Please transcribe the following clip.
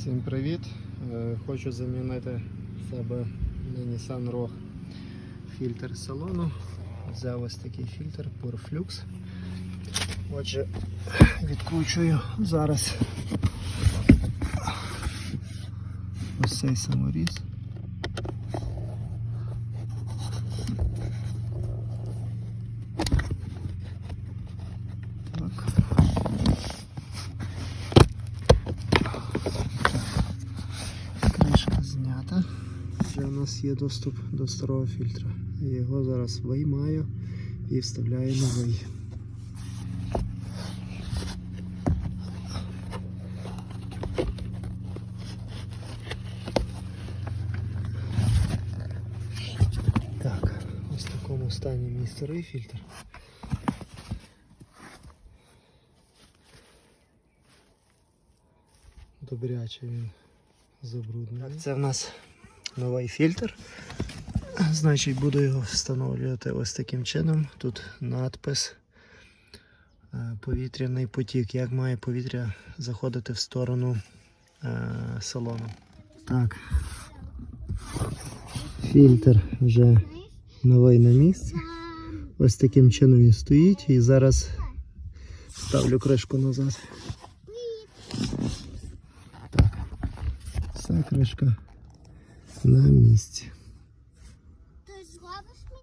Всім привіт! Е, Хочу замінити себе на Nissan Rogue фільтр салону. Взяв ось такий фільтр Purflux. Отже, відкручую зараз ось цей саморіз. Так. Кришка знята. Вже у нас є доступ до старого фільтра. Я Його зараз виймаю і вставляю новий. Так, ось в такому стані мій старий фільтр. Добряче він забруднений. Так, це в нас новий фільтр. Значить, буду його встановлювати ось таким чином. Тут надпис е, повітряний потік. Як має повітря заходити в сторону е, салону. Так. Фільтр вже новий на місці. Ось таким чином він стоїть і зараз ставлю кришку назад. Так. Вся кришка на місці.